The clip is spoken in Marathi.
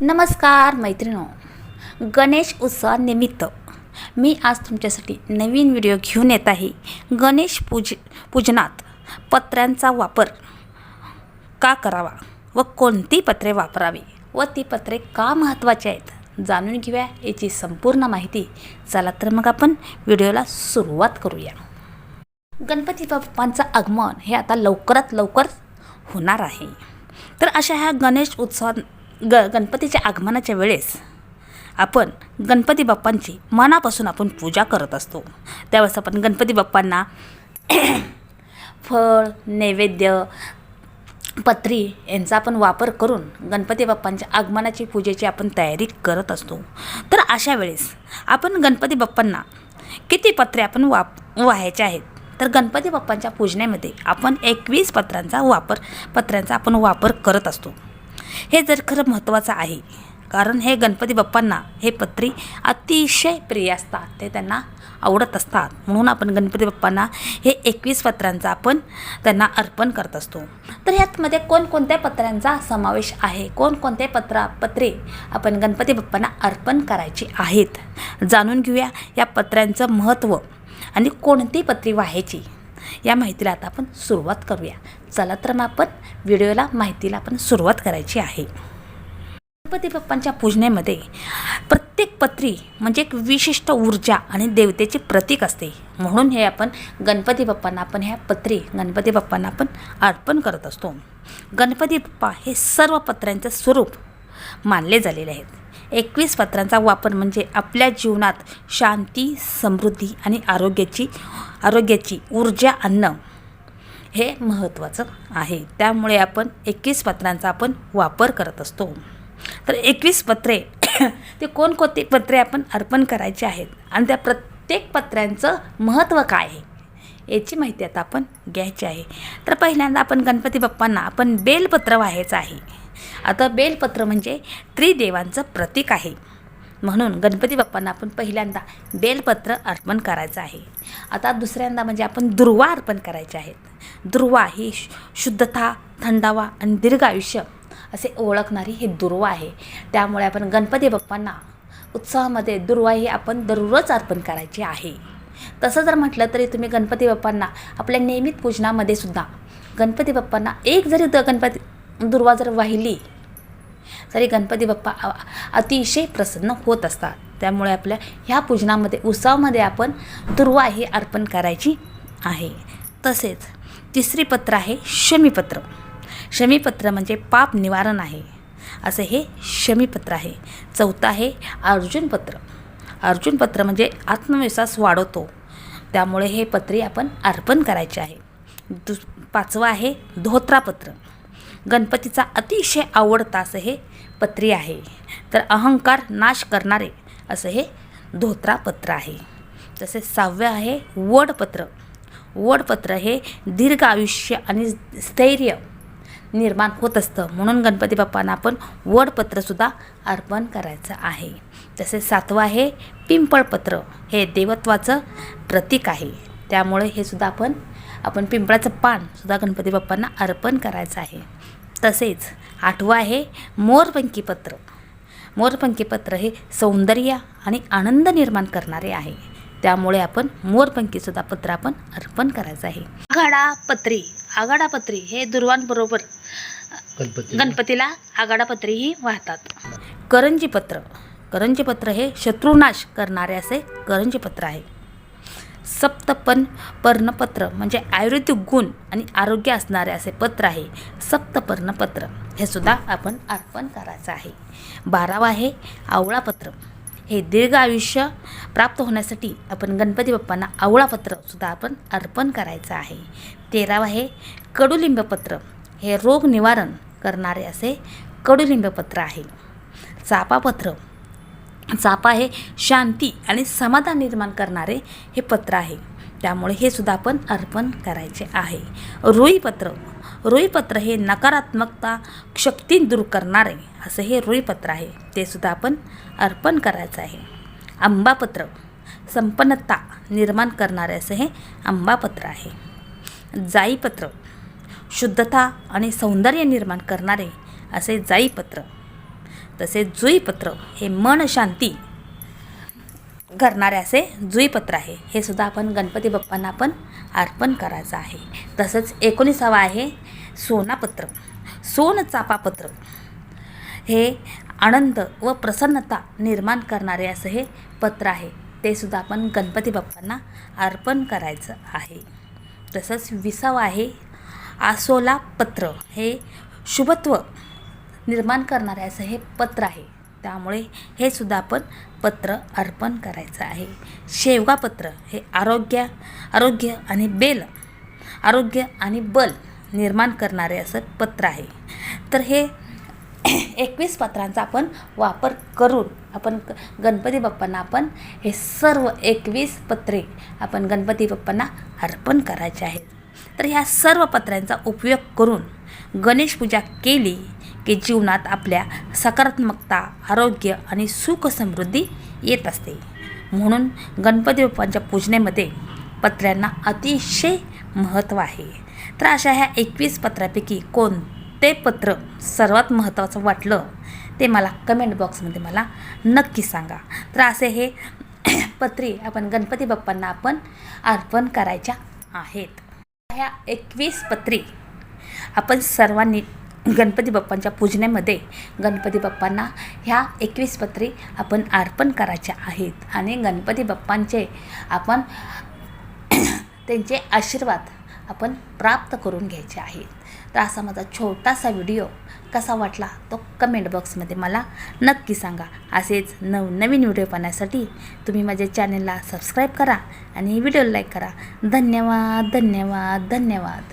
नमस्कार मैत्रिणो. गणेश उत्सवानिमित्त मी आज तुमच्यासाठी नवीन व्हिडिओ घेऊन येत आहे. गणेश पूज पूजनात पत्र्यांचा वापर का करावा व कोणती पत्रे वापरावी व ती पत्रे का महत्त्वाची आहेत जाणून घेऊया याची संपूर्ण माहिती. चला तर मग आपण व्हिडिओला सुरुवात करूया. गणपती बाप्पांचं आगमन हे आता लवकरात लवकर होणार आहे. तर अशा ह्या गणेश उत्सवात ग गणपतीच्या आगमनाच्या वेळेस आपण गणपती बाप्पांची मनापासून आपण पूजा करत असतो. त्यावेळेस आपण गणपती बाप्पांना फळ नैवेद्य पत्री यांचा आपण वापर करून गणपती बाप्पांच्या आगमनाची पूजेची आपण तयारी करत असतो. तर अशा वेळेस आपण गणपती बाप्पांना किती पत्रे आपण वाप व्हायचे आहेत? तर गणपती बाप्पांच्या पूजनेमध्ये आपण एकवीस पत्रांचा वापर पत्र्यांचा आपण वापर करत असतो. हे जर खरं महत्त्वाचं आहे. कारण हे गणपती बाप्पांना हे पत्री अतिशय प्रिय असतात. ते त्यांना आवडत असतात. म्हणून आपण गणपती बाप्पांना हे एकवीस पत्रांचा आपण त्यांना अर्पण करत असतो. तर ह्यातमध्ये कोणकोणत्या पत्र्यांचा समावेश आहे? कोणकोणते पत्रा पत्रे आपण गणपती बाप्पांना अर्पण करायची आहेत? जाणून घेऊया या पत्र्यांचं महत्त्व आणि कोणती पत्री व्हायची? या माहितीला आता आपण सुरुवात करूया. चला तर मग आपण व्हिडिओला माहितीला आपण सुरुवात करायची आहे. गणपती बाप्पांच्या पूजनेमध्ये प्रत्येक पत्री म्हणजे एक विशिष्ट ऊर्जा आणि देवतेचे प्रतीक असते. म्हणून हे आपण गणपती बाप्पांना आपण ह्या पत्री गणपती बाप्पांना आपण अर्पण करत असतो. गणपती बाप्पा हे सर्व पत्र्यांचं स्वरूप मानले झालेले आहेत. एकवीस पत्रांचा वापर म्हणजे आपल्या जीवनात शांती समृद्धी आणि आरोग्याची आरोग्याची ऊर्जा आणणं हे महत्त्वाचं आहे. त्यामुळे आपण एकवीस पत्रांचा आपण वापर करत असतो. तर एकवीस पत्रे ते कोणकोणते पत्रे आपण अर्पण करायचे आहेत आणि त्या प्रत्येक पत्र्यांचं महत्त्व काय आहे याची माहिती आता आपण घ्यायची आहे. तर पहिल्यांदा आपण गणपती बाप्पांना आपण बेलपत्र व्हायचं आहे. आता बेलपत्र म्हणजे त्रिदेवांचं प्रतीक आहे. म्हणून गणपती बाप्पांना आपण पहिल्यांदा बेलपत्र अर्पण करायचं आहे. आता दुसऱ्यांदा म्हणजे आपण दुर्वा अर्पण करायचे आहेत. दुर्वा ही शुद्धता थंडावा आणि दीर्घ आयुष्य असे ओळखणारी ही दुर्वा आहे. त्यामुळे आपण गणपती बाप्पांना उत्सवामध्ये दुर्वा ही आपण दररोज अर्पण करायची आहे. तसं जर म्हटलं तरी तुम्ही गणपती बाप्पांना आपल्या नियमित पूजनामध्ये सुद्धा गणपती बाप्पांना एक जरी द गणपती दुर्वा जर वाहिली तरी गणपती बाप्पा अतिशय प्रसन्न होत असतात. त्यामुळे आपल्या ह्या पूजनामध्ये उत्सवामध्ये आपण दुर्वा ही अर्पण करायची आहे. तसेच तिसरी पत्र आहे शमीपत्र. शमीपत्र म्हणजे पाप निवारण आहे. असं हे शमीपत्र आहे. चौथं आहे अर्जुनपत्र. अर्जुनपत्र म्हणजे आत्मविश्वास वाढवतो. त्यामुळे हे पत्रे आपण अर्पण करायचे आहे. दुस पाचवं आहे धोत्रापत्र. गणपतीचा अतिशय आवडता असं हे पत्री आहे. तर अहंकार नाश करणारे असं हे धोत्रापत्र आहे. तसेच सहाव्या आहे वडपत्र. वडपत्र हे दीर्घ आयुष्य आणि स्थैर्य निर्माण होत असतं. म्हणून गणपती बाप्पांना आपण वडपत्रसुद्धा अर्पण करायचं आहे. तसेच सातवं आहे पिंपळपत्र. हे देवत्वाचं प्रतीक आहे. त्यामुळे हे सुद्धा आपण आपण पिंपळाचं पानसुद्धा गणपती बाप्पांना अर्पण करायचं आहे. तसेच आठवं आहे मोरपंखी पत्र मोरपंखी पत्र हे सौंदर्य आणि आनंद निर्माण करणारे आहे. त्यामुळे आपण मोरपंखीसुद्धा पत्र आपण अर्पण करायचं आहे. आघाडा पत्री आघाडा पत्री हे दुर्वांबरोबर गणपती. गणपतीला आघाडा पत्री ही वाहतात. करंजी पत्र करंजी पत्र हे शत्रुनाश करणारे असे करंजी पत्र आहे. सप्तपन पर्णपत्र म्हणजे आयुर्वेदिक गुण आणि आरोग्य असणारे असे पत्र आहे. सप्तपर्णपत्र. हे सुद्धा आपण अर्पण करायचं आहे. बारावा आहे आवळापत्र. हे दीर्घ आयुष्य प्राप्त होण्यासाठी आपण गणपती बाप्पांना आवळापत्र सुद्धा आपण अर्पण करायचं आहे. तेरावा आहे कडुलिंबपत्र. हे रोग निवारण करणारे असे कडुलिंबपत्र आहे. चापापत्र. चापा हे शांती आणि समाधान निर्माण करणारे हे पत्र आहे. त्यामुळे हे सुद्धा आपण अर्पण करायचे आहे. रुईपत्र रुईपत्र हे नकारात्मकता शक्ती दूर करणारे असं हे रुईपत्र आहे. ते सुद्धा आपण अर्पण करायचं आहे. आंबापत्र संपन्नता निर्माण करणारे असं हे आंबापत्र आहे. जाईपत्र शुद्धता आणि सौंदर्य निर्माण करणारे असे जाईपत्र तसेच जुईपत्र हे मन शांती करणारे असे जुईपत्र आहे. हे सुद्धा आपण गणपती बाप्पांना आपण अर्पण करायचं आहे. तसंच एकोणीसावा आहे सोनापत्र. सोनचापापत्र हे आनंद व प्रसन्नता निर्माण करणारे असं हे पत्र आहे. ते सुद्धा आपण गणपती बाप्पांना अर्पण करायचं आहे. तसंच विसावं आहे आसोला पत्र हे शुभत्व निर्माण करणारे असं हे पत्र आहे. त्यामुळे हे सुद्धा आपण पत्र अर्पण करायचं आहे. शेवगा पत्र हे आरोग्य आरोग्य आणि बेल आरोग्य आणि बल निर्माण करणारे असं पत्र आहे. तर हे एकवीस पत्रांचा आपण वापर करून आपण गणपती बाप्पांना आपण हे सर्व एकवीस पत्रे आपण गणपती बाप्पांना अर्पण करायचे आहेत. तर ह्या सर्व पत्र्यांचा उपयोग करून गणेश पूजा केली की जीवनात आपल्या सकारात्मकता आरोग्य आणि सुख समृद्धी येत असते. म्हणून गणपती बाप्पांच्या पूजनेमध्ये पत्र्यांना अतिशय महत्त्व आहे. तर अशा ह्या एकवीस पत्रापैकी कोणते पत्र सर्वात महत्त्वाचं वाटलं ते मला कमेंट बॉक्समध्ये मला नक्की सांगा. तर असे हे पत्रे आपण गणपती बाप्पांना आपण अर्पण करायच्या आहेत. ह्या एकवीस पत्री आपण सर्वांनी गणपती बाप्पांच्या पूजनेमध्ये गणपती बाप्पांना ह्या एकवीस पत्री आपण अर्पण करायच्या आहेत. आणि गणपती बाप्पांचे आपण त्यांचे आशीर्वाद आपण प्राप्त करून घ्यायचे आहेत. तर असा माझा छोटासा व्हिडिओ कसा वाटला तो कमेंट बॉक्समध्ये मला नक्की सांगा. असेच नवनवीन व्हिडिओ पाहण्यासाठी तुम्ही माझ्या चॅनलला सबस्क्राईब करा आणि व्हिडिओ लाईक करा. धन्यवाद धन्यवाद धन्यवाद.